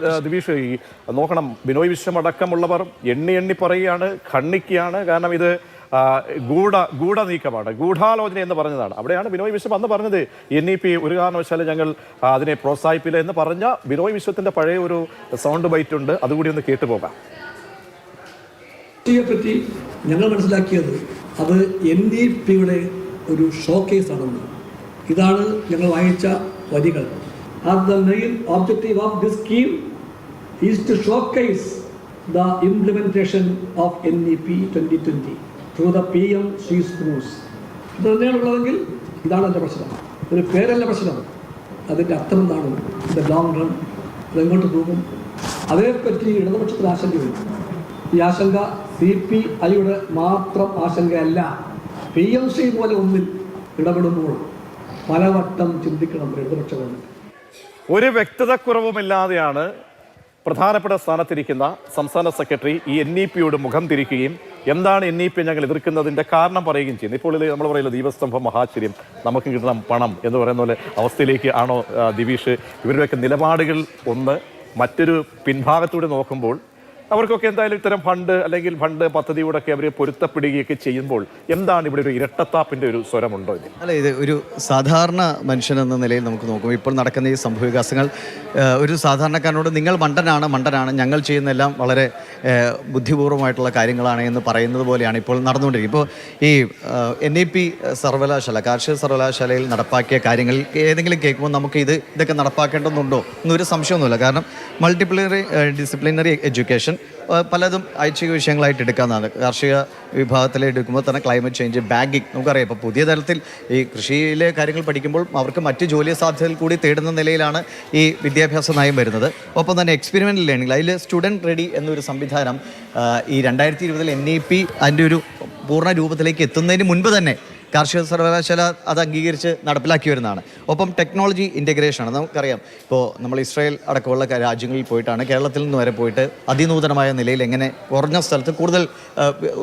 ദിവിഷ് ഈ നോക്കണം. ബിനോയ് വിശ്വം അടക്കമുള്ളവർ എണ്ണി എണ്ണി പറയുകയാണ് ഖണ്ണിക്കുകയാണ് കാരണം ഇത് ഗൂഢ ഗൂഢ നീക്കമാണ്. ഗൂഢാലോചന എന്ന് പറഞ്ഞതാണ്. അവിടെയാണ് ബിനോയ് വിശ്വം അന്ന് പറഞ്ഞത്. എൻ ഇ പി ഒരു കാരണവശാലും ഞങ്ങൾ അതിനെ പ്രോത്സാഹിപ്പില്ല എന്ന് പറഞ്ഞ ബിനോയ് വിശ്വത്തിന്റെ പഴയ ഒരു സൗണ്ട് ബൈറ്റ് ഉണ്ട്. അതുകൂടി ഒന്ന് കേട്ടുപോകാം പറ്റി ഞങ്ങൾ മനസ്സിലാക്കിയത് അത് എൻ ഇ പിയുടെ ഒരു ഷോക്കേസ് ആണെന്ന് ഇതാണ് ഞങ്ങൾ വായിച്ച വരികൾ. Objective of this scheme is to showcase the implementation of N E P twenty twenty through the P Shri schools ഇത് തന്നെയാണുള്ളതെങ്കിൽ ഇതാണ് എന്റെ പ്രശ്നം. ഒരു പേരല്ല പ്രശ്നം. അതിന്റെ അർത്ഥം എന്താണ്? ദ ലോങ് റൺ അതെങ്ങോട്ട് പോകും? അതേപ്പറ്റി ഇടതുപക്ഷത്തിന് ആശങ്കയുണ്ട് ഈ ആശങ്ക സി പി ഐയുടെ മാത്രം ആശങ്കയല്ല. പി എം സി പോലെ ഒന്നിൽ ഇടപെടുമ്പോൾ പലവട്ടം ചിന്തിക്കണം ഇടതുപക്ഷ ഗവൺമെന്റ്. ഒരു വ്യക്തതക്കുറവുമില്ലാതെയാണ് പ്രധാനപ്പെട്ട സ്ഥാനത്തിരിക്കുന്ന സംസ്ഥാന സെക്രട്ടറി ഈ എൻ ഇ പിയോട് മുഖം തിരിക്കുകയും എന്താണ് എൻ ഇ പി ഞങ്ങൾ എതിർക്കുന്നതിന്റെ കാരണം പറയുകയും ചെയ്യുന്നത്. ഇപ്പോൾ നമ്മൾ പറയുന്നത് ദീപസ്തംഭം മഹാശ്ചര്യം നമുക്ക് കിട്ടണം പണം എന്ന് പറയുന്ന പോലെ അവസ്ഥയിലേക്ക് ആണോ ദിവിഷ്? ഇവരുടെയൊക്കെ നിലപാടുകൾ ഒന്ന് മറ്റൊരു പിൻഭാഗത്തൂടെ നോക്കുമ്പോൾ അവർക്കൊക്കെ എന്തായാലും ഇത്തരം ഫണ്ട് അല്ലെങ്കിൽ ഫണ്ട് പദ്ധതിയോടൊക്കെ അവർ പൊരുത്തപ്പെടുകയൊക്കെ ചെയ്യുമ്പോൾ എന്താണ് ഇവിടെ ഒരു ഇരട്ടത്താപ്പിന്റെ ഒരു സ്വരമുണ്ടോ ഇതിൽ? അല്ല ഇത് ഒരു സാധാരണ മനുഷ്യൻ എന്ന നിലയിൽ നമുക്ക് നോക്കും. ഇപ്പോൾ നടക്കുന്ന ഈ സംഭവ വികാസങ്ങൾ ഒരു സാധാരണക്കാരനോട് നിങ്ങൾ മണ്ടനാണ് മണ്ടനാണ് ഞങ്ങൾ ചെയ്യുന്നതെല്ലാം വളരെ ബുദ്ധിപൂർവമായിട്ടുള്ള കാര്യങ്ങളാണ് എന്ന് പറയുന്നത് പോലെയാണ് ഇപ്പോൾ നടന്നുകൊണ്ടിരിക്കുന്നത്. ഇപ്പോൾ ഈ എൻ ഇ പി സർവകലാശാല കാർഷിക സർവകലാശാലയിൽ നടപ്പാക്കിയ കാര്യങ്ങൾ ഏതെങ്കിലും കേൾക്കുമ്പോൾ നമുക്ക് ഇത് ഇതൊക്കെ നടപ്പാക്കേണ്ടതുണ്ടോ എന്നൊരു സംശയമൊന്നുമില്ല. കാരണം മൾട്ടിപ്ലിനറി ഡിസിപ്ലിനറി എഡ്യൂക്കേഷൻ പലതും ഐച്ഛിക വിഷയങ്ങളായിട്ട് എടുക്കാവുന്നതാണ്. കാർഷിക വിഭാഗത്തിൽ എടുക്കുമ്പോൾ തന്നെ ക്ലൈമറ്റ് ചേഞ്ച് ബാങ്കിങ് നമുക്കറിയാം. ഇപ്പോൾ പുതിയ തലത്തിൽ ഈ കൃഷിയിലെ കാര്യങ്ങൾ പഠിക്കുമ്പോൾ അവർക്ക് മറ്റ് ജോലി സാധ്യതകൾ കൂടി തേടുന്ന നിലയിലാണ് ഈ വിദ്യാഭ്യാസ നയം വരുന്നത്. ഒപ്പം തന്നെ എക്സ്പെരിമെന്റൽ ലേണിംഗ് അതിൽ സ്റ്റുഡന്റ് റെഡി എന്നൊരു സംവിധാനം ഈ രണ്ടായിരത്തി ഇരുപതിൽ എൻ ഇ പി അതിന്റെ ഒരു പൂർണ രൂപത്തിലേക്ക് എത്തുന്നതിന് മുൻപ് തന്നെ കാർഷിക സർവകലാശാല അത് അംഗീകരിച്ച് നടപ്പിലാക്കി വരുന്നതാണ്. ഒപ്പം ടെക്നോളജി ഇന്റഗ്രേഷനാണ് നമുക്കറിയാം ഇപ്പോൾ നമ്മൾ ഇസ്രായേൽ അടക്കമുള്ള രാജ്യങ്ങളിൽ പോയിട്ടാണ് കേരളത്തിൽ നിന്ന് വരെ പോയിട്ട് അതിനൂതനമായ നിലയിൽ എങ്ങനെ കുറഞ്ഞ സ്ഥലത്ത് കൂടുതൽ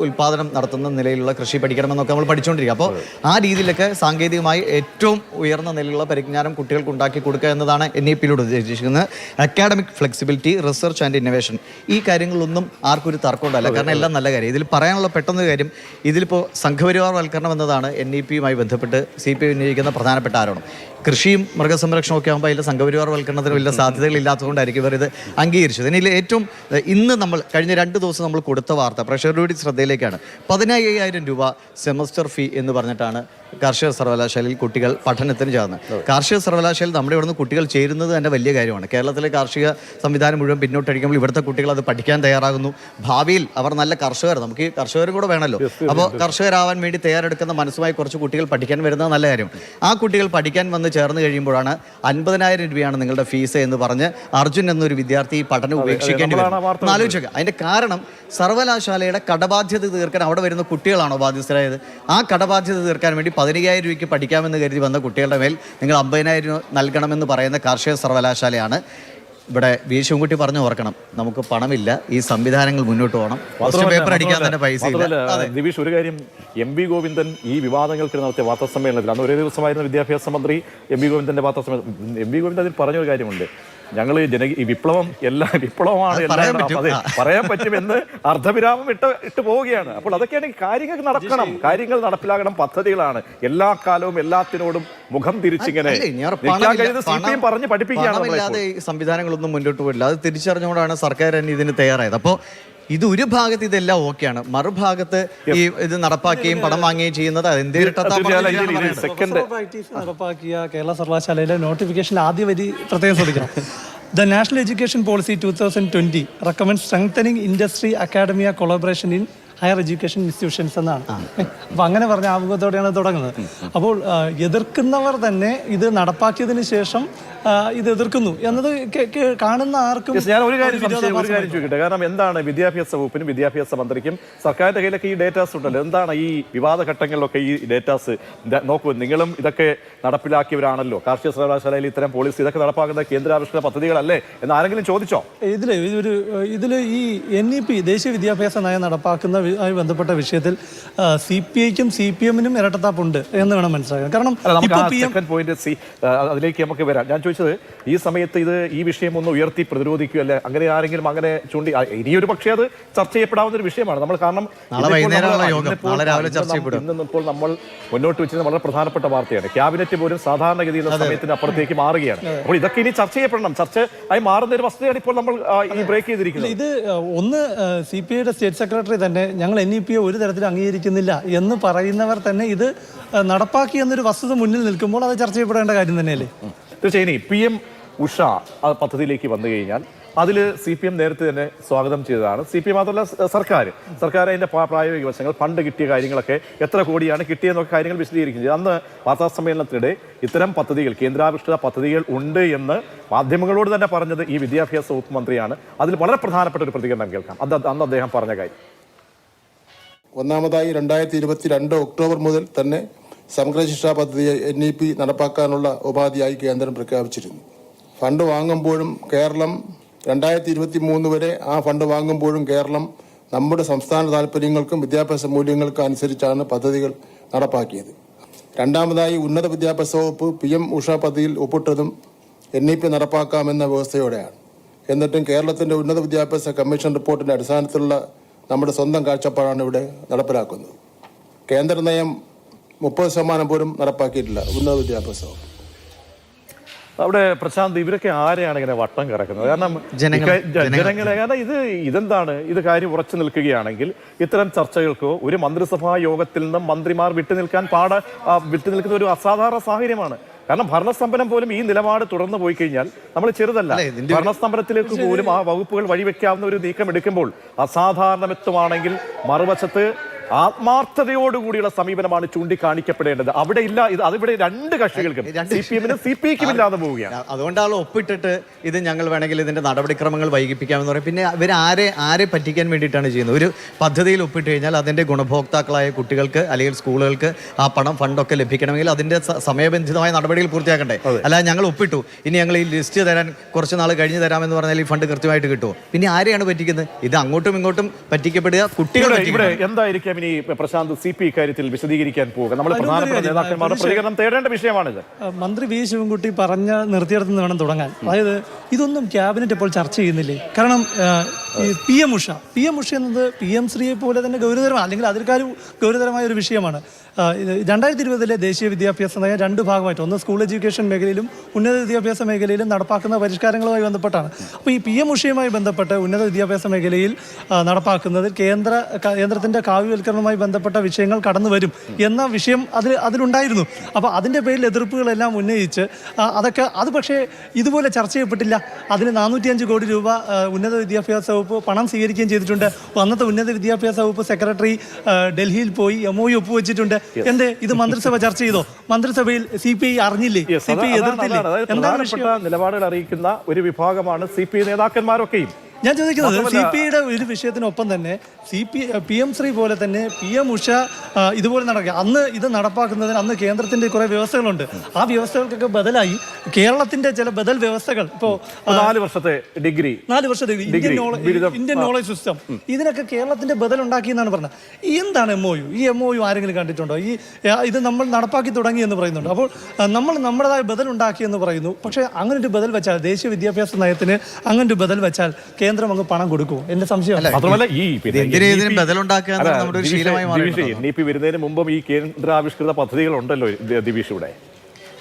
ഉൽപ്പാദനം നടത്തുന്ന നിലയിലുള്ള കൃഷി പഠിക്കണമെന്നൊക്കെ നമ്മൾ പഠിച്ചുകൊണ്ടിരിക്കുക അപ്പോൾ ആ രീതിയിലൊക്കെ സാങ്കേതികമായി ഏറ്റവും ഉയർന്ന നിലയിലുള്ള പരിജ്ഞാനം കുട്ടികൾക്ക് ഉണ്ടാക്കി കൊടുക്കുക എന്നതാണ് എൻ ഇ പിയിലൂടെ ഉദ്ദേശിക്കുന്നത് academic flexibility research and innovation ഈ കാര്യങ്ങളൊന്നും ആർക്കും ഒരു തർക്കമുണ്ടല്ല കാരണം എല്ലാം നല്ല കാര്യം. ഇതിൽ പറയാനുള്ള പെട്ടെന്ന് കാര്യം ഇതിലിപ്പോൾ സംഘപരിവാർ വൽക്കരണം എന്നതാണ് എൻ ഇ പിയുമായി ബന്ധപ്പെട്ട് സി പി ഐ ഉന്നയിക്കുന്ന പ്രധാനപ്പെട്ട ആരോപണം. കൃഷിയും മൃഗസംരക്ഷണവും ഒക്കെ ആകുമ്പോൾ അതിൽ സംഘപരിവാർവൽക്കരണത്തിന് വലിയ സാധ്യതകൾ ഇല്ലാത്തതുകൊണ്ടായിരിക്കും ഇവർ ഇത് അംഗീകരിച്ചത്. ഇനി ഏറ്റവും ഇന്ന് നമ്മൾ കഴിഞ്ഞ രണ്ട് ദിവസം നമ്മൾ കൊടുത്ത വാർത്ത പ്രഷർ ഡ്യൂട്ടി ശ്രദ്ധയിലേക്കാണ്. പതിനയ്യായിരം രൂപ സെമസ്റ്റർ ഫീ എന്ന് പറഞ്ഞിട്ടാണ് കാർഷിക സർവകലാശാലയിൽ കുട്ടികൾ പഠനത്തിന് ചേർന്ന്. കാർഷിക സർവകലാശാലയിൽ നമ്മുടെ ഇവിടുന്ന് കുട്ടികൾ ചേരുന്നത് തന്നെ വലിയ കാര്യമാണ്. കേരളത്തിലെ കാർഷിക സംവിധാനം മുഴുവൻ പിന്നോട്ടടിക്കുമ്പോൾ ഇവിടുത്തെ കുട്ടികൾ അത് പഠിക്കാൻ തയ്യാറാകുന്നു. ഭാവിയിൽ അവർ നല്ല കർഷകർ നമുക്ക് ഈ കർഷകരും കൂടെ വേണമല്ലോ. അപ്പോൾ കർഷകരാവാൻ വേണ്ടി തയ്യാറെടുക്കുന്ന മനസ്സുമായി കുറച്ച് കുട്ടികൾ പഠിക്കാൻ വരുന്നത് നല്ല കാര്യം. ആ കുട്ടികൾ പഠിക്കാൻ വന്ന് ചേർന്ന് കഴിയുമ്പോഴാണ് അൻപതിനായിരം രൂപയാണ് നിങ്ങളുടെ ഫീസ് എന്ന് പറഞ്ഞ് അർജുൻ എന്നൊരു വിദ്യാർത്ഥി പഠനം ഉപേക്ഷിക്കേണ്ടി വരും വാർത്ത അതിന്റെ അതിന്റെ കാരണം സർവകലാശാലയുടെ കടബാധ്യത തീർക്കാൻ അവിടെ വരുന്ന കുട്ടികളാണോ ബാധ്യസ്ഥരായത്? ആ കടബാധ്യത തീർക്കാൻ വേണ്ടി പതിനയ്യായിരം രൂപയ്ക്ക് പഠിക്കാമെന്ന് കരുതി വന്ന കുട്ടികളുടെ മേൽ നിങ്ങൾ അമ്പതിനായിരം രൂപ നൽകണമെന്ന് പറയുന്ന കാർഷിക സർവകലാശാലയാണ്. ഇവിടെ വി. ശിവൻകുട്ടി പറഞ്ഞു ഓർക്കണം നമുക്ക് പണമില്ല ഈ സംവിധാനങ്ങൾ മുന്നോട്ട് പോകണം. പേപ്പർ അടിക്കാൻ തന്നെ പൈസ ദിവിഷ് ഒരു കാര്യം എം വി ഗോവിന്ദൻ ഈ വിവാദങ്ങൾക്ക് നടത്തിയ വാർത്താ സമ്മേളനത്തിൽ അന്ന് ഒരേ ദിവസമായിരുന്ന വിദ്യാഭ്യാസ മന്ത്രി എം വി ഗോവിന്ദന്റെ വാർത്താ സമ്മേളനം എം വി ഗോവിന്ദൻ അതിൽ പറഞ്ഞൊരു കാര്യമുണ്ട്. ഞങ്ങൾ ജന ഈ വിപ്ലവം എല്ലാ വിപ്ലവമാണ് എല്ലാം പറ്റും. അതെ, പറയാൻ പറ്റുമെന്ന് അർദ്ധവിരാമം ഇട്ട് ഇട്ട് പോവുകയാണ്. അപ്പോൾ അതൊക്കെയാണ് കാര്യങ്ങൾ നടക്കണം. കാര്യങ്ങൾ നടപ്പിലാകണം പദ്ധതികളാണ്. എല്ലാ കാലവും എല്ലാത്തിനോടും മുഖം തിരിച്ചിങ്ങനെ പറഞ്ഞ് പഠിപ്പിക്കുകയാണ് സംവിധാനങ്ങളൊന്നും മുന്നോട്ട് പോയില്ല അത് തിരിച്ചറിഞ്ഞുകൊണ്ടാണ് സർക്കാർ തന്നെ ഇതിന് തയ്യാറായത്. അപ്പോൾ ഇത് ഒരു ഭാഗത്ത് ഇതെല്ലാം ഓക്കെയാണ്. മറുഭാഗത്ത് ഈ ഇത് നടപ്പാക്കുകയും പടം വാങ്ങുകയും ചെയ്യുന്നത് നടപ്പാക്കിയ കേരള സർവകലാശാലയിലെ നോട്ടിഫിക്കേഷൻ ആദ്യ വരി പ്രത്യേകം ശ്രദ്ധിക്കണം. The national education policy two thousand twenty recommend strengthening industry academia collaboration in higher education institutions എന്നാണ്. അപ്പൊ അങ്ങനെ പറഞ്ഞ ആമുഖത്തോടെയാണ് തുടങ്ങുന്നത്. അപ്പോൾ എതിർക്കുന്നവർ തന്നെ ഇത് നടപ്പാക്കിയതിന് ശേഷം ഇത് എതിർക്കുന്നു എന്നത് കാണുന്ന ആർക്കും ഞാൻ ഒരു കാര്യം ഒരു കാര്യം ചോദിക്കട്ടെ? കാരണം എന്താണ് വിദ്യാഭ്യാസ വകുപ്പിനും വിദ്യാഭ്യാസ മന്ത്രിക്കും സർക്കാരിന്റെ കയ്യിലൊക്കെ ഈ ഡേറ്റാസ് ഉണ്ടല്ലോ എന്താണ് ഈ വിവാദ ഘട്ടങ്ങളിലൊക്കെ ഈ ഡേറ്റാസ് നോക്കൂ നിങ്ങളും ഇതൊക്കെ നടപ്പിലാക്കിയവരാണല്ലോ. കാർഷിക സർവകലാശാലയിൽ ഇത്തരം പോളിസി ഇതൊക്കെ നടപ്പാക്കുന്ന കേന്ദ്രാവിഷ്കൃത പദ്ധതികളല്ലേ എന്ന് ആരെങ്കിലും ചോദിച്ചോ? ഇതിൽ ഒരു ഇതിൽ ഈ എൻ ഇ പി ദേശീയ വിദ്യാഭ്യാസ നയം നടപ്പാക്കുന്ന ആയി ബന്ധപ്പെട്ട വിഷയത്തിൽ സി പി ഐക്കും സി പി എമ്മിനും ഇരട്ടത്താപ്പുണ്ട് എന്ന് വേണം മനസ്സിലാക്കാൻ. കാരണം അതിലേക്ക് നമുക്ക് വരാം. ഞാൻ ചോദിച്ചത് ഈ സമയത്ത് ഇത് ഈ വിഷയം ഒന്ന് ഉയർത്തി പ്രതിരോധിക്കുക അല്ലെ അങ്ങനെ ആരെങ്കിലും അങ്ങനെ ചൂണ്ടി ഇനിയൊരു പക്ഷേ അത് ചർച്ച ചെയ്യപ്പെടാവുന്ന ഒരു വിഷയമാണ്. നമ്മൾ കാരണം ഇപ്പോൾ നമ്മൾ മുന്നോട്ട് വെച്ചത് വളരെ പ്രധാനപ്പെട്ട വാർത്തയാണ്. ക്യാബിനറ്റ് പോലും സാധാരണഗതിയിലുള്ള സമയത്തിന് അപ്പുറത്തേക്ക് മാറുകയാണ്. അപ്പോൾ ഇതൊക്കെ ഇനി ചർച്ച ചെയ്യപ്പെടണം. ചർച്ച ആയി മാറുന്ന ഒരു വസ്തുതയാണ് ഇപ്പോൾ നമ്മൾ ഈ ബ്രേക്ക് ചെയ്തിരിക്കുന്നത്. ഇത് ഒന്ന് സി പി ഐയുടെ സ്റ്റേറ്റ് സെക്രട്ടറി തന്നെ ഞങ്ങൾ എൻ ഇ പി ഒരു തരത്തിലും അംഗീകരിക്കുന്നില്ല എന്ന് പറയുന്നവർ തന്നെ ഇത് നടപ്പാക്കി എന്നൊരു വസ്തുത മുന്നിൽ നിൽക്കുമ്പോൾ അത് ചർച്ച ചെയ്യപ്പെടേണ്ട കാര്യം തന്നെയല്ലേ? തീർച്ചയായും പി എം ഉഷ പദ്ധതിയിലേക്ക് വന്നു കഴിഞ്ഞാൽ അതിൽ സി പി എം നേരത്തെ തന്നെ സ്വാഗതം ചെയ്തതാണ്. സി പി എം മാത്രമല്ല സർക്കാർ സർക്കാർ അതിന്റെ പ്രാ- പ്രായോഗിക വശങ്ങൾ ഫണ്ട് കിട്ടിയ കാര്യങ്ങളൊക്കെ എത്ര കോടിയാണ് കിട്ടിയെന്നൊക്കെ കാര്യങ്ങൾ വിശദീകരിക്കുന്നത് അന്ന് വാർത്താ സമ്മേളനത്തിനിടെ ഇത്തരം പദ്ധതികൾ കേന്ദ്രാവിഷ്കൃത പദ്ധതികൾ ഉണ്ട് എന്ന് മാധ്യമങ്ങളോട് തന്നെ പറഞ്ഞത് ഈ വിദ്യാഭ്യാസ വകുപ്പ് മന്ത്രിയാണ്. അതിൽ വളരെ പ്രധാനപ്പെട്ട ഒരു പ്രതികരണം കേൾക്കാം. അന്ന് അദ്ദേഹം പറഞ്ഞ കാര്യം. ഒന്നാമതായി രണ്ടായിരത്തി ഇരുപത്തി രണ്ട് ഒക്ടോബർ മുതൽ തന്നെ സമഗ്ര ശിക്ഷാ പദ്ധതി എൻ ഇ പി നടപ്പാക്കാനുള്ള ഉപാധിയായി കേന്ദ്രം പ്രഖ്യാപിച്ചിരുന്നു. ഫണ്ട് വാങ്ങുമ്പോഴും കേരളം രണ്ടായിരത്തി ഇരുപത്തി മൂന്ന് വരെ ആ ഫണ്ട് വാങ്ങുമ്പോഴും കേരളം നമ്മുടെ സംസ്ഥാന താല്പര്യങ്ങൾക്കും വിദ്യാഭ്യാസ മൂല്യങ്ങൾക്കും അനുസരിച്ചാണ് പദ്ധതികൾ നടപ്പാക്കിയത്. രണ്ടാമതായി ഉന്നത വിദ്യാഭ്യാസ വകുപ്പ് പി എം ഉഷ പദ്ധതിയിൽ ഒപ്പിട്ടതും എൻ ഇ പി നടപ്പാക്കാമെന്ന വ്യവസ്ഥയോടെയാണ്. എന്നിട്ടും കേരളത്തിന്റെ ഉന്നത വിദ്യാഭ്യാസ കമ്മീഷൻ റിപ്പോർട്ടിന്റെ അടിസ്ഥാനത്തിലുള്ള നമ്മുടെ സ്വന്തം കാഴ്ചപ്പാടാണ് ഇവിടെ നടപ്പിലാക്കുന്നത്. കേന്ദ്ര നയം മുപ്പത് ശതമാനം പോലും നടപ്പാക്കിയിട്ടില്ല. ഉന്നത വിദ്യാഭ്യാസം അവിടെ പ്രശാന്ത് ഇവരൊക്കെ ആരെയാണ് ഇങ്ങനെ വട്ടം കിടക്കുന്നത് കാരണം. ജനങ്ങളെ കാരണം ഇത് ഇതെന്താണ്? ഇത് കാര്യം ഉറച്ചു നിൽക്കുകയാണെങ്കിൽ ഇത്തരം ചർച്ചകൾക്കോ ഒരു മന്ത്രിസഭാ യോഗത്തിൽ നിന്നും മന്ത്രിമാർ വിട്ടുനിൽക്കാൻ പാട വിട്ടു വിട്ടുനിൽക്കുന്ന ഒരു അസാധാരണ സാഹചര്യമാണ്. കാരണം ഭരണസ്തംഭനം പോലും ഈ നിലപാട് തുടർന്നു പോയി കഴിഞ്ഞാൽ നമ്മൾ ചെറുതല്ല. ഭരണസ്തംഭനത്തിലേക്ക് പോലും ആ വകുപ്പുകൾ വഴിവെക്കാവുന്ന ഒരു നീക്കം എടുക്കുമ്പോൾ അസാധാരണത്വമാണെങ്കിൽ മറുവശത്ത് ആത്മാർത്ഥതയോടുകൂടിയുള്ള സമീപനമാണ് ചൂണ്ടിക്കാണിക്കപ്പെടേണ്ടത്. അവിടെ ഇല്ല ഇത് അതിവിടെ രണ്ട് കക്ഷികൾക്കും. സി പി എമ്മിനും സി പി ഐക്കും ഇല്ലാതെ പോവുകയാണ്. അതുകൊണ്ടാണ് ഒപ്പിട്ടിട്ട് ഇത് ഞങ്ങൾ വേണമെങ്കിൽ ഇതിന്റെ നടപടിക്രമങ്ങൾ വൈകിപ്പിക്കാമെന്ന് പറയും. പിന്നെ ഇവർ ആരെ ആരെ പറ്റിക്കാൻ വേണ്ടിയിട്ടാണ് ചെയ്യുന്നത്? ഒരു പദ്ധതിയിൽ ഒപ്പിട്ട് കഴിഞ്ഞാൽ അതിന്റെ ഗുണഭോക്താക്കളായ കുട്ടികൾക്ക് അല്ലെങ്കിൽ സ്കൂളുകൾക്ക് ആ പണം ഫണ്ടൊക്കെ ലഭിക്കണമെങ്കിൽ അതിന്റെ സമയബന്ധിതമായ നടപടികൾ പൂർത്തിയാക്കണ്ടേ? അല്ലാതെ ഞങ്ങൾ ഒപ്പിട്ടു. ഇനി ഞങ്ങൾ ഈ ലിസ്റ്റ് തരാൻ കുറച്ച് നാൾ കഴിഞ്ഞ് തരാമെന്ന് പറഞ്ഞാൽ ഈ ഫണ്ട് കൃത്യമായിട്ട് കിട്ടുമോ? പിന്നെ ആരെയാണ് പറ്റിക്കുന്നത്? ഇത് അങ്ങോട്ടും ഇങ്ങോട്ടും പറ്റിക്കപ്പെടുക കുട്ടികൾ ഇവിടെ ഇവിടെ ഇനി പ്രശാന്ത് സി പി ഇക്കാര്യത്തിൽ വിശദീകരിക്കാൻ പോവുക. നമ്മൾ പ്രധാനപ്പെട്ട നേതാക്കന്മാരുടെ പ്രതികരണം തേടേണ്ട വിഷയമാണിത് മന്ത്രി വി ശിവൻകുട്ടി പറഞ്ഞ നിർത്തിയിടത്ത് നിന്ന് വേണം തുടങ്ങാൻ. അതായത് ഇതൊന്നും ക്യാബിനറ്റ് ഇപ്പോൾ ചർച്ച ചെയ്യുന്നില്ലേ? കാരണം P M Usha P M Usha എന്നത് പി എം ശ്രീയെ പോലെ തന്നെ ഗൗരവതരമാണ് അല്ലെങ്കിൽ അതിൽക്കാരും ഗൗരവതരമായ ഒരു വിഷയമാണ്. രണ്ടായിരത്തി ഇരുപതിലെ ദേശീയ വിദ്യാഭ്യാസ നയം രണ്ട് ഭാഗമായിട്ട് ഒന്ന് സ്കൂൾ എഡ്യൂക്കേഷൻ മേഖലയിലും ഉന്നത വിദ്യാഭ്യാസ മേഖലയിലും നടപ്പാക്കുന്ന പരിഷ്കാരങ്ങളുമായി ബന്ധപ്പെട്ടാണ്. അപ്പോൾ ഈ പി എം ഉഷയുമായി ബന്ധപ്പെട്ട് ഉന്നത വിദ്യാഭ്യാസ മേഖലയിൽ നടപ്പാക്കുന്നത് നടപ്പാക്കുന്നതിൽ കേന്ദ്ര കേന്ദ്രത്തിന്റെ കേന്ദ്രത്തിന്റെ കാവ്യവൽക്കരണവുമായി ബന്ധപ്പെട്ട വിഷയങ്ങൾ കടന്നു വരും എന്ന വിഷയം അതിൽ അതിലുണ്ടായിരുന്നു. അപ്പോൾ അതിന്റെ പേരിൽ എതിർപ്പുകളെല്ലാം ഉന്നയിച്ച് അതൊക്കെ അത് പക്ഷേ ഇതുപോലെ ചർച്ച ചെയ്യപ്പെട്ടില്ല. അതിന് നാനൂറ്റിയഞ്ച് കോടി രൂപ ഉന്നത വിദ്യാഭ്യാസ വകുപ്പ് പണം സ്വീകരിക്കുകയും ചെയ്തിട്ടുണ്ട്. അന്നത്തെ ഉന്നത വിദ്യാഭ്യാസ വകുപ്പ് സെക്രട്ടറി ഡൽഹിയിൽ പോയി എം ഒ ഒപ്പുവെച്ചിട്ടുണ്ട്. എന്തേ? ഇത് മന്ത്രിസഭ ചർച്ച ചെയ്തോ? മന്ത്രിസഭയിൽ സി പി ഐ അറിഞ്ഞില്ലേ? സി പി ഐ എതിർത്തില്ലേ. എന്താണ് നിലപാടുകൾ അറിയിക്കുന്ന ഒരു വിഭാഗമാണ് സി പി ഐ നേതാക്കന്മാരൊക്കെയും. ഞാൻ ചോദിക്കുന്നത് സി പി ഐയുടെ ഒരു വിഷയത്തിനൊപ്പം തന്നെ C P P M Shri പോലെ തന്നെ പി എം ഉഷ ഇതുപോലെ നടക്കുക. അന്ന് ഇത് നടപ്പാക്കുന്നതിന് അന്ന് കേന്ദ്രത്തിന്റെ കുറെ വ്യവസ്ഥകളുണ്ട്. ആ വ്യവസ്ഥകൾക്കൊക്കെ ബദലായി കേരളത്തിന്റെ ചില ബദൽ വ്യവസ്ഥകൾ. ഇപ്പോ നാല് വർഷത്തെ ഡിഗ്രി. നാല് വർഷത്തെ ഇന്ത്യൻ നോളജ് സിസ്റ്റം. ഇതിനൊക്കെ കേരളത്തിന്റെ ബദൽ ഉണ്ടാക്കി എന്നാണ് പറഞ്ഞത് എന്താണ് എം ഒ യു ഈ എം ഒ യു ആരെങ്കിലും കണ്ടിട്ടുണ്ടോ? ഈ ഇത് നമ്മൾ നടപ്പാക്കി തുടങ്ങി എന്ന് പറയുന്നുണ്ട്. അപ്പോൾ നമ്മൾ നമ്മുടേതായ ബദൽ ഉണ്ടാക്കി എന്ന് പറയുന്നു. പക്ഷേ അങ്ങനെ ഒരു ബദൽ വെച്ചാൽ ദേശീയ വിദ്യാഭ്യാസ നയത്തിന് അങ്ങനെ ഒരു ബദൽ വെച്ചാൽ കേന്ദ്രം അങ്ങ് പണം കൊടുക്കുമോ എന്റെ സംശയം മാത്രമല്ല ഈ വരുന്നതിന് മുമ്പും ഈ കേന്ദ്രാവിഷ്കൃത പദ്ധതികൾ ഉണ്ടല്ലോ ദിവിഷ് ഇവിടെ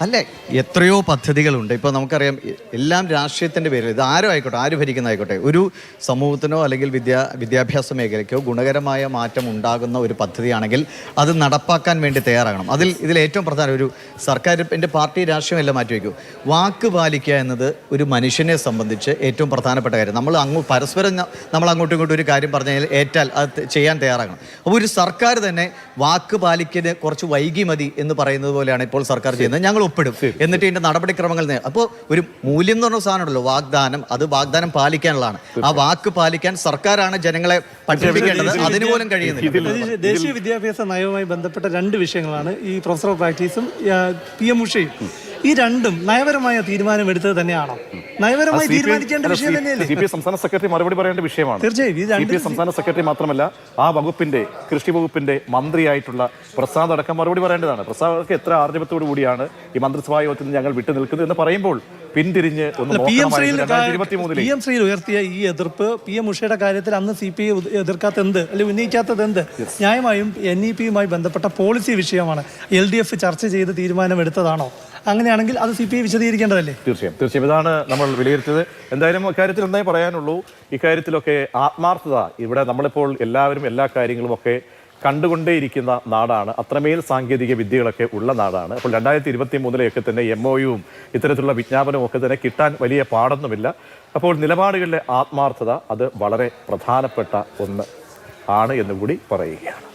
അല്ലേ? എത്രയോ പദ്ധതികളുണ്ട്. ഇപ്പോൾ നമുക്കറിയാം എല്ലാം രാഷ്ട്രീയത്തിന്റെ പേരിൽ ഇത് ആരും ആയിക്കോട്ടെ ആര് ഭരിക്കുന്ന ആയിക്കോട്ടെ ഒരു സമൂഹത്തിനോ അല്ലെങ്കിൽ വിദ്യാ വിദ്യാഭ്യാസ മേഖലയ്ക്കോ ഗുണകരമായ മാറ്റം ഉണ്ടാകുന്ന ഒരു പദ്ധതിയാണെങ്കിൽ അത് നടപ്പാക്കാൻ വേണ്ടി തയ്യാറാകണം. അതിൽ ഇതിൽ ഏറ്റവും പ്രധാനം ഒരു സർക്കാർ എന്റെ പാർട്ടി മാറ്റി വയ്ക്കൂ. വാക്ക് പാലിക്കുക എന്നത് ഒരു മനുഷ്യനെ സംബന്ധിച്ച് ഏറ്റവും പ്രധാനപ്പെട്ട കാര്യം. നമ്മൾ അങ്ങ് പരസ്പരം നമ്മൾ അങ്ങോട്ടും ഇങ്ങോട്ടും ഒരു കാര്യം പറഞ്ഞു കഴിഞ്ഞാൽ ഏറ്റാൽ അത് ചെയ്യാൻ തയ്യാറാകണം. അപ്പോൾ ഒരു സർക്കാർ തന്നെ വാക്ക് പാലിക്കുന്നത് കുറച്ച് വൈകി മതി എന്ന് പറയുന്നത് പോലെയാണ് ഇപ്പോൾ സർക്കാർ ചെയ്യുന്നത്. ഞങ്ങൾ ഒപ്പിടും എന്നിട്ട് ഇതിന്റെ നടപടിക്രമങ്ങൾ അപ്പോൾ ഒരു മൂല്യം എന്ന് പറഞ്ഞ സാധനമുണ്ടല്ലോ വാഗ്ദാനം. അത് വാഗ്ദാനം പാലിക്കാനുള്ളതാണ്. ആ വാക്ക് പാലിക്കാൻ സർക്കാരാണ് ജനങ്ങളെ പഠിപ്പിക്കേണ്ടത്. അതിനുപോലും കഴിയുന്നില്ല. ദേശീയ- ദേശീയ വിദ്യാഭ്യാസ നയവുമായി ബന്ധപ്പെട്ട രണ്ട് വിഷയങ്ങളാണ് ഈ പ്രൊഫസർ ഓഫ് പ്രാക്ടീസും പി എം ഉഷയും. ഈ രണ്ടും നയപരമായ തീരുമാനം എടുത്തത് തന്നെയാണോ? നയപരമായി തീരുമാനിക്കേണ്ട വിഷയം തന്നെയല്ലേ? സി പി സംസ്ഥാന സെക്രട്ടറി മറുപടി പറയേണ്ട വിഷയമാണ്. തീർച്ചയായും സി സംസ്ഥാന സെക്രട്ടറി മാത്രമല്ല ആ വകുപ്പിന്റെ കൃഷി വകുപ്പിന്റെ മന്ത്രിയായിട്ടുള്ള പ്രസാദ് അടക്കം മറുപടി പറയേണ്ടതാണ്. പ്രസാദ് എത്ര ആർജവത്തോടു കൂടിയാണ് ഈ മന്ത്രിസഭാ യോഗത്തിൽ നിന്ന് ഞങ്ങൾ വിട്ടു നിൽക്കുന്നത് എന്ന് പറയുമ്പോൾ പിന്തിരിഞ്ഞ് പി എം ശ്രീയിൽ ഉയർത്തിയ ഈ എതിർപ്പ് പി എം ഉഷയുടെ കാര്യത്തിൽ അന്ന് സി പി ഐ എതിർക്കാത്ത എന്ത്? അല്ലെങ്കിൽ ഉന്നയിക്കാത്തത് എന്ത്? ന്യായമായും എൻ ഇ പിയുമായി ബന്ധപ്പെട്ട പോളിസി വിഷയമാണ്. എൽ ഡി എഫ് ചർച്ച ചെയ്ത് തീരുമാനം എടുത്തതാണോ അങ്ങനെയാണെങ്കിൽ അത് സി പി ഐ വിശദീകരിക്കേണ്ടതല്ലേ? തീർച്ചയായും. തീർച്ചയായും. ഇതാണ് നമ്മൾ വിലയിരുത്തിയത്. എന്തായാലും ഇക്കാര്യത്തിൽ ഒന്നേ പറയാനുള്ളൂ. ഇക്കാര്യത്തിലൊക്കെ ആത്മാർത്ഥത ഇവിടെ നമ്മളിപ്പോൾ എല്ലാവരും എല്ലാ കാര്യങ്ങളും ഒക്കെ കണ്ടുകൊണ്ടേയിരിക്കുന്ന നാടാണ്. അത്രമേൽ സാങ്കേതിക വിദ്യകളൊക്കെ ഉള്ള നാടാണ്. അപ്പോൾ രണ്ടായിരത്തി ഇരുപത്തി മൂന്നിലെയൊക്കെ തന്നെ എം ഒ യുവും ഇത്തരത്തിലുള്ള വിജ്ഞാപനവും ഒക്കെ തന്നെ കിട്ടാൻ വലിയ പാടൊന്നുമില്ല. അപ്പോൾ നിലപാടുകളിലെ ആത്മാർത്ഥത അത് വളരെ പ്രധാനപ്പെട്ട ഒന്ന് ആണ് എന്നുകൂടി പറയുകയാണ്.